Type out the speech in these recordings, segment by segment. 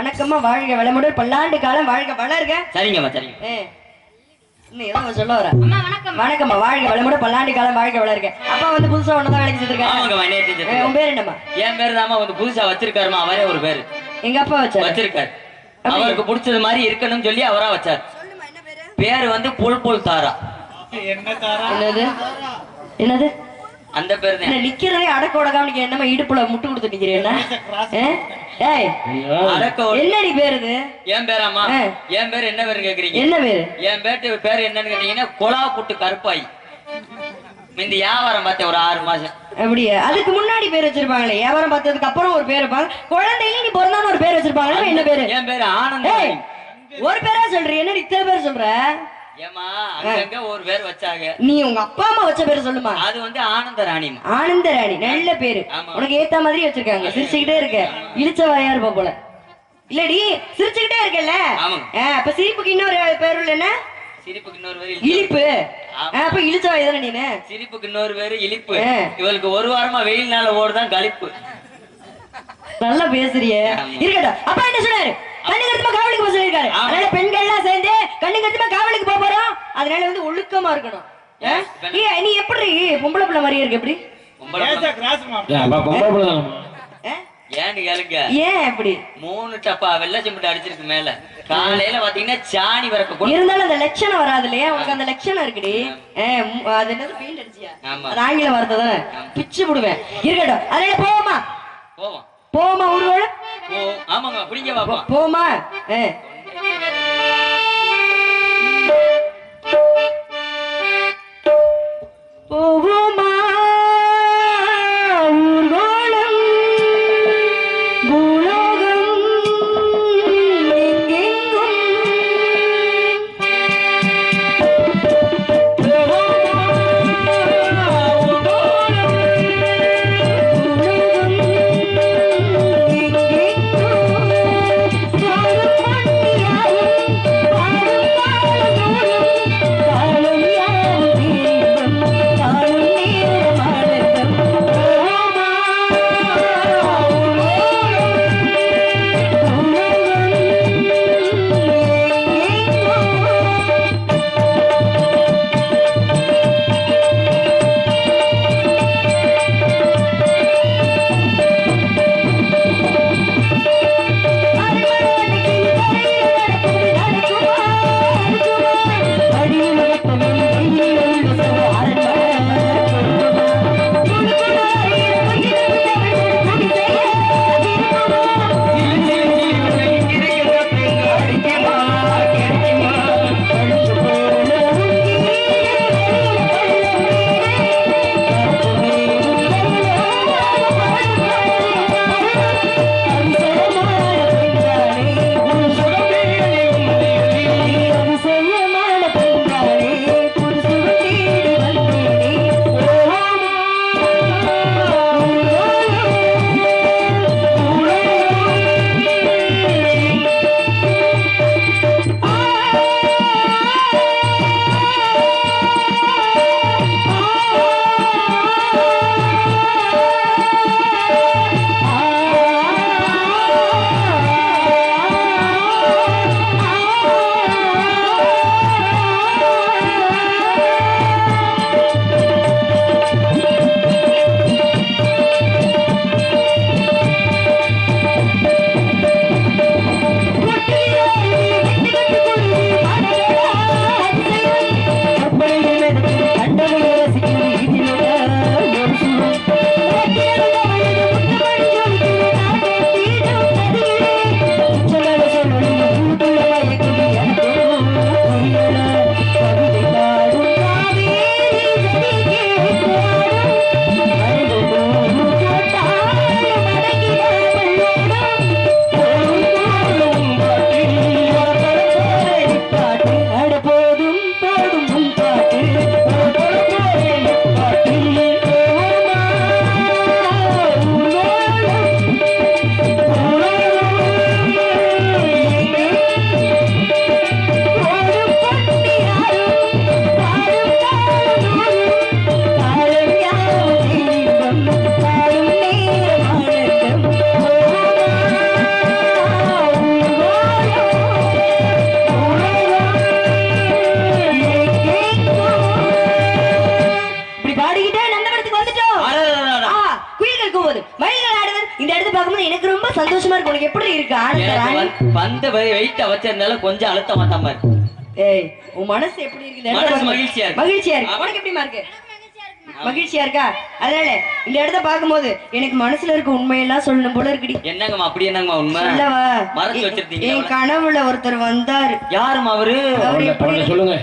வணக்கம்மா வாழ்க வளமுடன். பல்லாண்டு காலம் வாழ்க வளர்க. சரிங்கம்மா சரிங்க. சொல்ல வர. வணக்கம்மா வாழ்க வளமுடன். பல்லாண்டு காலம் வாழ்க வளர்க. அப்பா வந்து புதுசா ஒன்னதான் வேலைக்கு செஞ்சிருக்காங்க. உன் பேர் என்னம்மா? என் பேரு தாம்மா வந்து புதுசா வச்சிருக்காருமா அவரே ஒரு பேரு. எங்க அப்பா வச்சாரு? வச்சிருக்காரு. அவருக்கு பிடிச்சது மாதிரி இருக்கணும்னு சொல்லி அவரா வச்சார். பேரு? வந்து புல் புல் தாரா. என்னது? என்னது? அந்த பேரு என்ன தான் நிக்கிறதே அடக்க உடக்காம நீங்க என்னமா இடுப்புல முட்டு கொடுத்து நிக்கிறீங்க ஏய் என்னடி பேர் இது? என் பேராமா. என் பேர் என்ன பேரு கேக்குறீங்க? என்ன பேரு? என் பேட்டு பேர் என்னன்னு கேட்டீங்கன்னா கொலா புட்டு கருப்பாய். இந்த வியாபாரம் பார்த்தேன் ஒரு ஆறு மாசம். அப்படியே? அதுக்கு முன்னாடி பேர் வச்சிருப்பாங்களே. வியாபாரம் பார்த்ததுக்கு அப்புறம் ஒரு பேர் குழந்தையில நீ பிறந்தான்னு ஒரு பேர் வச்சிருப்பாங்களே என்ன பேரு? என் பேரு ஆனந்த ஒரு பேரா சொல்றீ? என்ன இத்தனை பேர் சொல்ற? ஏமா அங்கங்க ஒரு பேர் வச்சாங்க. நீ உங்க அப்பா அம்மா வச்ச பேர் சொல்லுமா? அது வந்து ஆனந்த ராணிமா ஆனந்த ராணி நல்ல பேரு. உனக்கு ஏத்த மாதிரி வச்சிருக்காங்க சிரிச்சுக்கிட்டே இருக்க. இழிச்ச வாயா இருப்ப போல. இல்லடி சிரிச்சுக்கிட்டே இருக்கல. அப்ப சிரிப்புக்கு இன்னொரு பேரு என்ன? சிரிப்புக்கு இன்னொரு பேரு இழிப்பு. அப்ப இழிச்ச வாய் தானே நீனு? சிரிப்புக்கு இன்னொரு பேரு இழிப்பு. இவளுக்கு ஒரு வாரமா வெயில் நாள ஓடுதான் கழிப்பு. நல்லா பேசுறிய. இருக்கட்டும். அப்பா என்ன சொன்னாரு? கண்ணு கருத்துமா காவலுக்கு போக சொல்லிருக்காரு ஆமா. அதனால பெண்கள் எல்லாம் சேர்ந்து கண்ணு கருத்துமா காவலுக்கு போக போறோம். அதனால வந்து ஒழுக்கமா இருக்கணும். நீ எப்படி பொம்பளை பிள்ளை மாதிரியே இருக்கு எப்படி? ஏன்னு கேளுங்க. ஏன் எப்படி மூணு டப்பா வெள்ளை சிமெண்ட் அடிச்சிருக்கு மேல. காலையில பாத்தீங்கன்னா சாணி வரக்க இருந்தாலும் அந்த லட்சணம் வராது இல்லையா? உனக்கு அந்த லட்சணம் இருக்குடி. அது என்னது? பெயிண்ட் அடிச்சியா? ஆமா. அது ஆங்கில வார்த்தை தானே? பிச்சு விடுவேன் இருக்கட்டும். அதனால போவோமா? போவோம். ஊர்வலம் ஓ ஆமாங்க அப்படிங்க பாப்போம் போமா. போவோமா. வந்து- வெயிட்ட வச்சிருந்தாலும் கொஞ்சம் அழுத்தமா தான் இருக்கு ஏய் உன் மனசு எப்படி இருக்கு? மகிழ்ச்சியா இருக்கு. மகிழ்ச்சியா இருக்கு. உனக்கு எப்படிமா இருக்கு? மகிழ்ச்சியா இருக்கா? அதனால இந்த இடத்த பார்க்கும்போது எனக்கு மனசுல இருக்க உண்மையெல்லாம் சொல்லணும் போல இருக்குடி. என்னங்கம்மா அப்படி என்னங்கம்மா உண்மை? சொல்லவா? மறைச்சு எ- வச்சிருந்தீங்க என் கனவுல ஒருத்தர் வந்தாரு. யாருமா அவரு? அவர் எப்படி இருக்கு? சொல்லுங்க?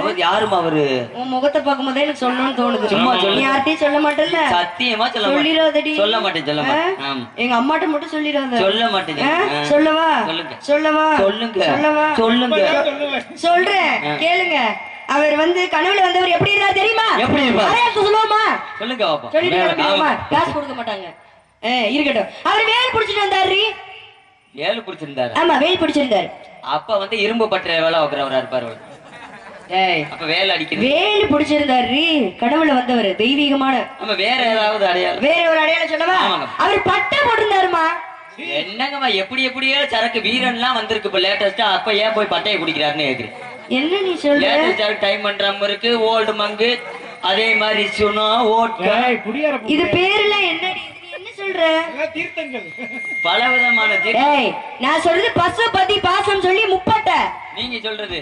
அவர் யாருமா அவரு? உன் முகத்தை பார்க்கும்போதே எனக்கு சொல்லணும்னு தோணுது. சும்மா நீ சொல்லு. யார்கிட்டயும் சொல்ல மாட்டேல்ல? சத்தியமா சொல்ல சொல்லிடாதடி. சொல்ல மாட்டேன் சொல்ல மாட்டேன். எங்க அம்மாட்ட மட்டும் சொல்லிடாத. சொல்ல மாட்டேன். சொல்லவா? சொல்லுங்க. சொல்லவா? சொல்லுங்க. சொல்லவா? சொல்லுங்க. சொல்றேன். கேளுங்க. அவர் வந்து கனவுல வந்தவர் எப்படி இருந்தார் தெரியுமா? எப்படி சொல்லுவோமா சொல்லுங்க? காசு கொடுக்க மாட்டாங்க. இருக்கட்டும். அவர் வேல் பிடிச்சிட்டு வந்தாரு ஏழு பிடிச்சிருந்தாரு? ஆமா வேல் பிடிச்சிருந்தாரு. அப்ப வந்து இரும்பு பற்ற வேலை வைக்கிறவரா இருப்பாரு வேலை பிடிச்சிருந்தாரு கடவுள வந்தவர் தெய்வீகமான. நம்ம வேற ஏதாவது அடையாளம். வேற ஒரு அடையாளம் சொல்லவா? ஆமாங்க. அவர் பட்டை போட்டிருந்தாருமா? என்னங்கம்மா எப்படி எப்படியோ சரக்கு வீரன்லாம் வந்திருக்கு இப்ப லேட்டஸ்டா அப்ப ஏன் போய் பட்டையை குடிக்கிறாருன்னு கேக்குறேன். என்ன நீ சொல்ற? லேட்டஸ்ட் சரக்கு டைம் பண்றாம இருக்கு ஓல்டு மங்கு. அதே மாதிரி சுனோ ஓட்கா. இது என்னடி இது நீ என்ன சொல்ற? தீர்த்தங்கள்? பல விதமான நான் சொல்றது பசுபதி பாசம் சொல்லி முப்பட்டை. நீங்க சொல்றது.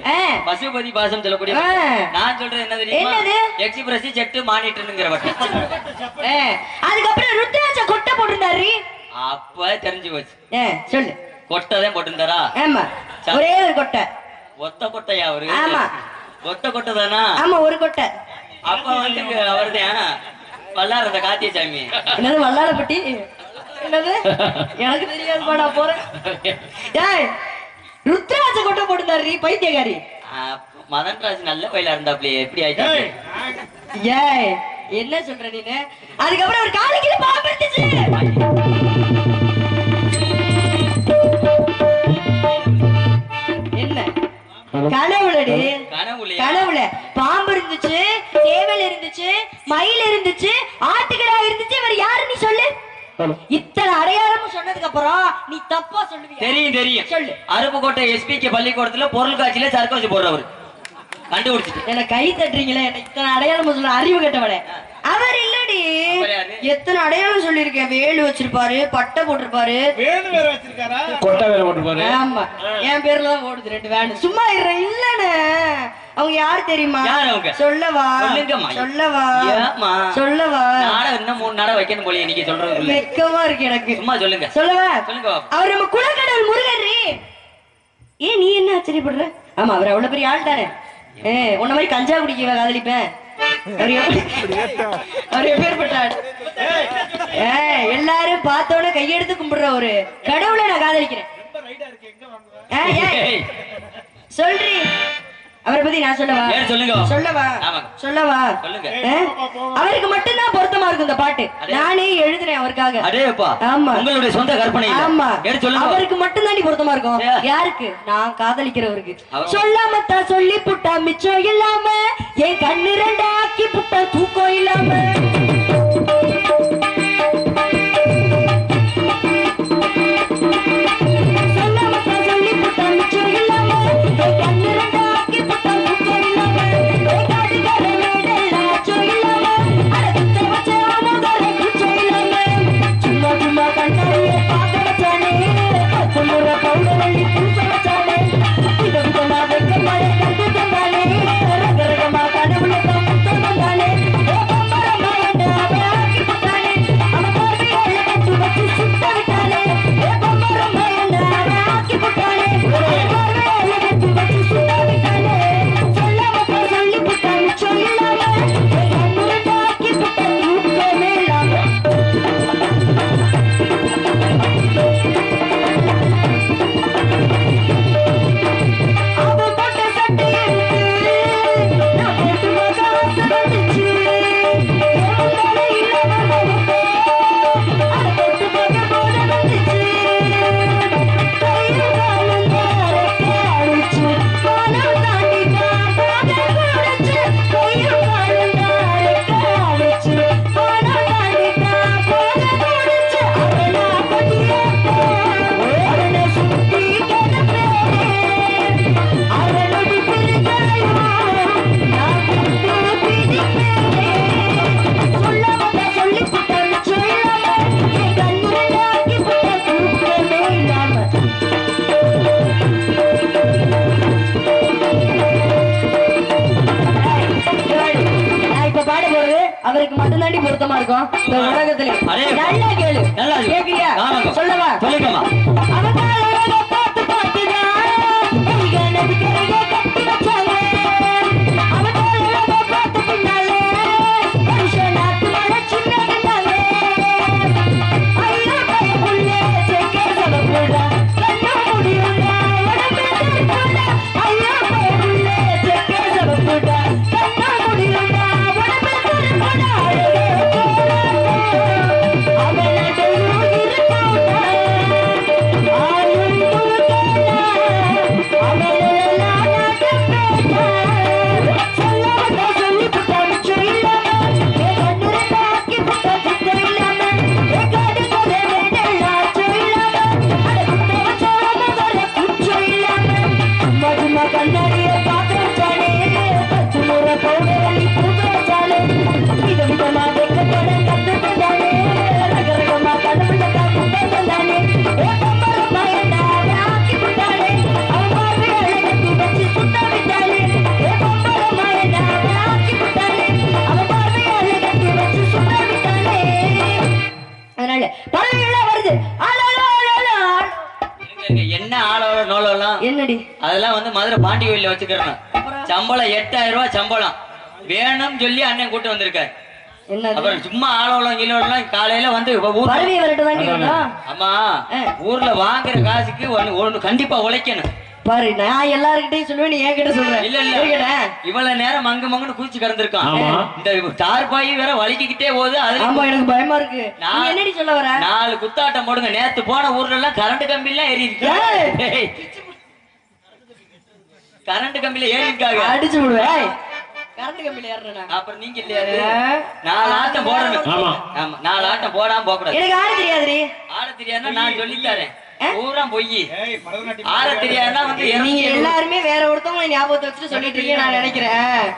பசுபதி பாசம் சொல்லக்கூடிய. நான் சொல்றது என்ன தெரியுமா? என்னது? எக்ஸிபிரஸ் செட்டு மானிட்டருங்கிற வட்டம் ஏ, அதுக்கப்புறம் ருத்ராட்ச கொட்டை போட்டிருந்தாரு. அப்ப தெரிஞ்சு போச்சு. சொல்லு. கொட்டைதான் போட்டிருந்தாரா? ஆமா. ஒரே ஒரு கொட்டை. ஒத்த கொட்டையா அவரு? ஆமா. ஒத்த கொட்டை தானா ஆமா ஒரு கொட்டை. அப்ப வந்து அவர்தான். வல்லாரத காத்திய சாமி. என்னது வல்லாளப்பட்டி என்னது? எனக்கு தெரியாதுப்பா நான் போறேன். ஏய் ருத்ராட்ச கொட்டை போட்டிருந்தாரு பைத்தியக்காரி. மதன்ராஜ் நல்ல பயிலா இருந்தாப்லயே எப்படி ஆயிட்டாப்ல ஏய் என்ன சொல்ற நீனு? அதுக்கப்புறம் ஒரு காலு கீழே பாம்பு இருந்துச்சு என்ன? கனவுலடி. கனவுல இருந்துச்சு சேவல் இருந்துச்சு மயில் இருந்துச்சு ஆட்டுக்கடா இருந்துச்சு. இவர் யாரு நீ சொல்லு. இத்தனை அடையாளமும் சொன்னதுக்கு அப்புறம் நீ தப்பா சொல்லுவீங்க தெரியும் தெரியும். சொல்லு. அருப்புக்கோட்டை எஸ்பிகே பள்ளிக்கூடத்துல பொருள் காட்சியில சரக்கு வச்சு போடுறவர் கண்டுபிடிச்சிட்டு என்ன கை தட்டுறீங்களே என்ன இத்தனை அடையாளம் சொல்ல அறிவு கெட்டவளே. அவர் இல்லடி? எத்தனை அடையாளம் சொல்லியிருக்கேன். வேலு வச்சிருப்பாரு பட்டை போட்டிருப்பாரு. வேணு வேற வச்சிருக்காரா? கொட்டை வேற போட்டுப்பாரு ஆமா. என் பேர்ல தான் ஓடுது ரெண்டு வேன் சும்மா இருற இல்லன்னு அவங்க யார் தெரியுமா? சொல்லவா. சொல்லவா? சொல்லவா? இன்னும் மூணு நாடகம் வைக்கணும் போலயே நீங்க சொல்றது வெக்கமா இருக்கு எனக்கு. சும்மா சொல்லுங்க. சொல்லவா சொல்லுங்க. அவர் நம்ம குலக்கடவுள் முருகன் ஏன் நீ என்ன ஆச்சரியப்படுற? ஆமா அவர் அவ்வளவு பெரிய ஆள் தானே. ஏ உன்ன மாதிரி கஞ்சா குடிக்க காதலிப்பேன். அவர் எப்படி- அவர் எப்பேற்பட்ட ஆள்? ஏ எல்லாரும் பார்த்தோட கையெடுத்து கும்பிடுற ஒரு கடவுளை நான் காதலிக்கிறேன். சொல்றி. அவரை பத்தி நான் சொல்லவா சொல்லுங்க. சொல்லவா. சொல்லவா சொல்லுங்க? அவருக்கு மட்டும்தான் பொருத்தமா இருக்கும் இந்த பாட்டு. நானே எழுதுறேன் அவருக்காக அடேப்பா ஆமா. உங்களுடைய சொந்த கற்பனை இல்ல. ஆமா சொல்லுங்க அவருக்கு மட்டும் தாண்டி பொருத்தமா இருக்கும். யாருக்கு நான் காதலிக்கிறவருக்கு அவர்- சொல்லாம தான் சொல்லி புட்டா மிச்சம் இல்லாம என் கண்ணு ரெண்டு ஆக்கி புட்டா தூக்கம் இல்லாம இருக்கும் இந்த உலகத்திலே. நல்லா கேளு நல்லா. கேக்குறியா. சொல்லவா சொல்லுங்கம்மா வந்து மதுரை பாண்டி கோயில்ல வச்சுக்கிறேன். சம்பளம் எட்டாயிரம் ரூபாய் சம்பளம். வேணும்னு சொல்லி அண்ணன் கூட்டு வந்திருக்காரு. அப்புறம் சும்மா கீழோலாம் காலையில வந்து ஊர்ல ஆமா. வாங்குற காசுக்கு ஒண்ணு ஒண்ணு கண்டிப்பா உழைக்கணும். பாரு நான் சொல்லுவேன் நீ என்கிட்ட சொல்ற. இல்ல இல்ல. இருக்கட்டேன். இவ்வளவு நேரம் மங்கு மங்குன்னு குதிச்சு கிடந்திருக்கான். ஆமா. இந்த தார்பாய் வேற வலிக்கிட்டே போகுது. அதுல ஆமா எனக்கு பயமா இருக்கு. நீ நான்- என்னடி சொல்ல வர? நாலு குத்தாட்டம் போடுங்க. நேத்து போன ஊர்ல எல்லாம் கரண்ட் கம்பி எல்லாம் ஏறி. கரண்ட் கம்பில ஏறி இருக்காங்க அடிச்சு விடுவேன். கரண்ட் கம்பியில ஏறனா அப்புறம் நீங்க இல்லையா? நாலு ஆட்டம் போடணும். ஆமா. ஆமா. நாலு ஆட்டம் போடாம போக கூடாது எனக்கு ஆட தெரியாதுடி. ஆட தெரியாதுன்னா நான் சொல்லித் தரேன் பூரா பொய். ஆட தெரியாதுன்னா வந்து நீங்க. எல்லாருமே வேற ஒருத்தவங்க ஞாபகத்தை வச்சுட்டு சொல்லிட்டு இருக்கீங்க நான் நினைக்கிறேன்.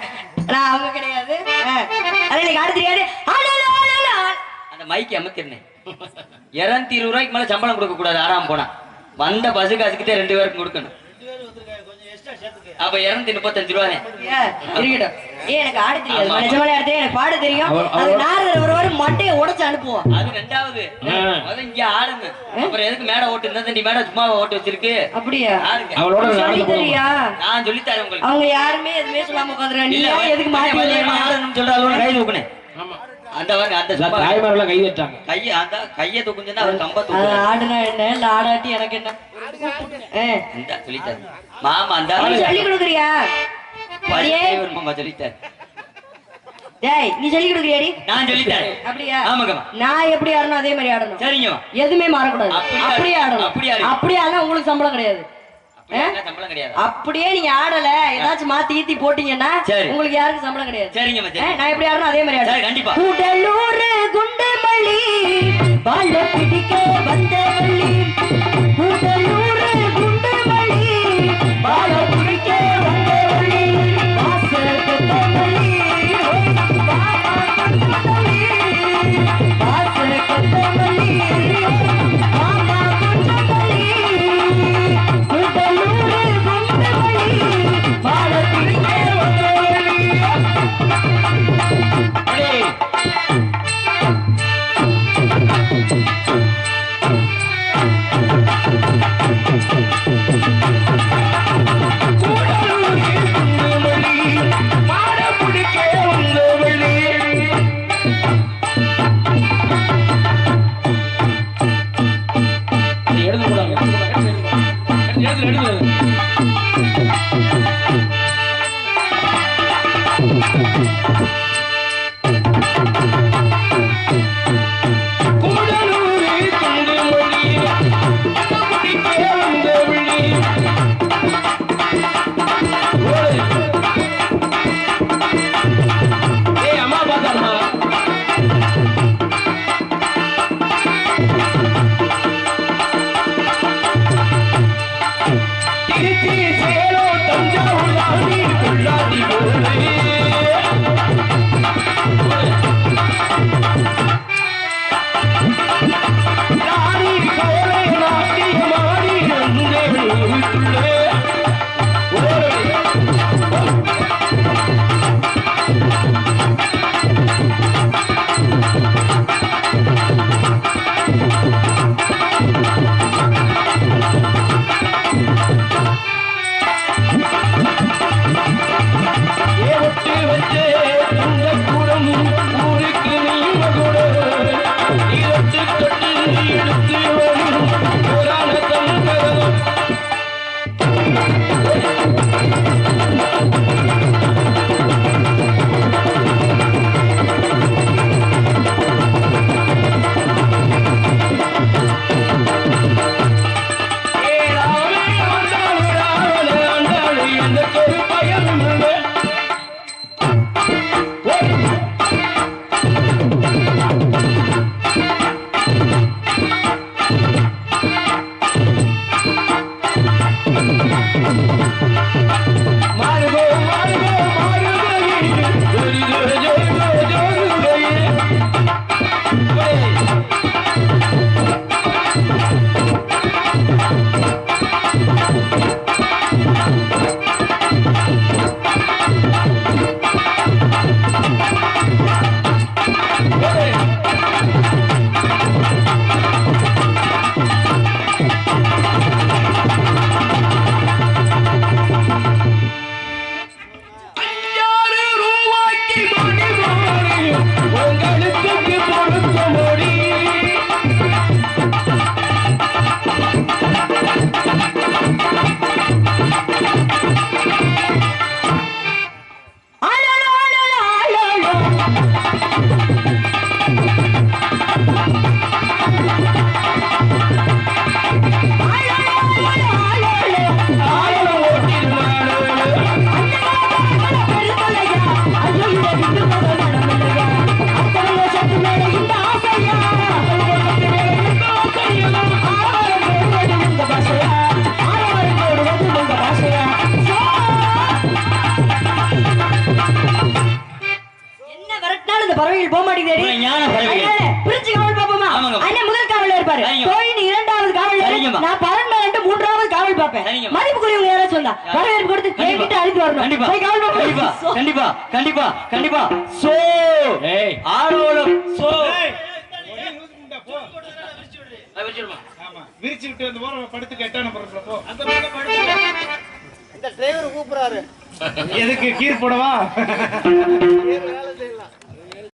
நான் அவங்க கிடையாது. ஆனா எனக்கு ஆட தெரியாது. ஆடல, ஆடல, ஆட- அந்த மைக்கு அமுத்திருந்தேன் இருநூத்தி இருபது ரூபாய்க்கு மேல சம்பளம் கொடுக்க கூடாது ஆடாம போனா. வந்த பஸ் காசுக்கிட்டே ரெண்டு பேருக்கும் கொடுக்கணும். அப்ப இருநூத்தி முப்பத்தஞ்சு ரூபாய் ஏ, இருக்கட்டும் ஏ எனக்கு ஆட தெரியாது. ஆட தெரியும் எனக்கு பாட தெரியும். அது நாரதர் ஒருவர் மண்டையை உடைச்சு அனுப்புவோம். அது ரெண்டாவது. முதல்ல இங்க ஆடுங்க அப்புறம் எதுக்கு மேடை ஓட்டு? இந்த தண்டி மேடை சும்மா ஓட்டு வச்சிருக்கு? அப்படியா? அவளோட சொல்லி தெரியா? நான் சொல்லித்தரேன் உங்களுக்கு. அவங்க யாருமே எதுவுமே சொல்லாம நீ ஏன் எதுக்கு மாட்டி வலியமா விடுறீங்க? ஆடணும்னு சொல்றாலும் கை தூக்குனேன் ஆமா. அந்த பாருங்க அந்த எல்லாம் சும்மா தாய்மாரெல்லாம் கை வச்சாங்க. கைய அந்த கைய தூக்குஞ்சுன்னா அவர் கம்ப அது தூக்குறாரு. ஆடுனா என்ன? இல்ல ஆடாட்டி எனக்கு என்ன? இந்த சொல்லித்தாரு மாமா அந்த நீ சொல்லி கொடுக்குறியா. மாமா சொல்லித்தாரு டேய் நீ சொல்லி கொடுக்குறியாடி? நான் அப்படியா? ஆமாங்கம்மா. நான் எப்படி ஆடணும் அதே மாதிரி ஆடணும். சரிங்கம்மா. எதுவுமே மாறக்கூடாது. அப்படியே? அப்படியே ஆடு. ஆடணும். அப்படியே? ஆடு. அப்படியே ஆடினா உங்களுக்கு சம்பளம் கிடையாது. அப்படியே என்ன சம்பளம் கிடையாது. அப்படியே நீங்க ஆடல. ஏதாச்சும் மாத்தி ஈத்தி போட்டீங்கன்னா. உங்களுக்கு யாருக்கும் சம்பளம் கிடையாது. சரிங்கம்மா ஏ, சரி நான் எப்படி ஆடணும் அதே மாதிரி கண்டிப்பா. கூடலூர் குண்டுமல்லி வாழ பிடிக்க பிடிக்க வாச கொத்தமல்லி வாமா கொத்தமல்லி வாச கொத்தமல்லி வாமா அழகான பறவைகள் அதனால பிரிச்சு காவல் பாப்போமா ஆமாங்க. அண்ணன் முதல் காவல்ல இருப்பாரு. கோயின் இரண்டாவது. நான் பரண்மேல் ரெண்டு மூன்றாவது காவல் பாப்பேன் சரிங்கம்மா. மதிப்புக்குரியவங்க யாராவது சொன்னா வரவேற்பு கொடுத்து என்கிட்ட அழைத்து வரணும். கண்டிப்பா. காவல் கண்டிப்பா. கண்டிப்பா. கண்டிப்பா. கண்டிப்பா. சோ. ஆரோலம் சோ. விரிச்சு விட்டு வந்து போற படுத்து போ. அந்த. இந்த டிரைவர் கூப்பிடுறாரு. எதுக்கு கீர் போடவா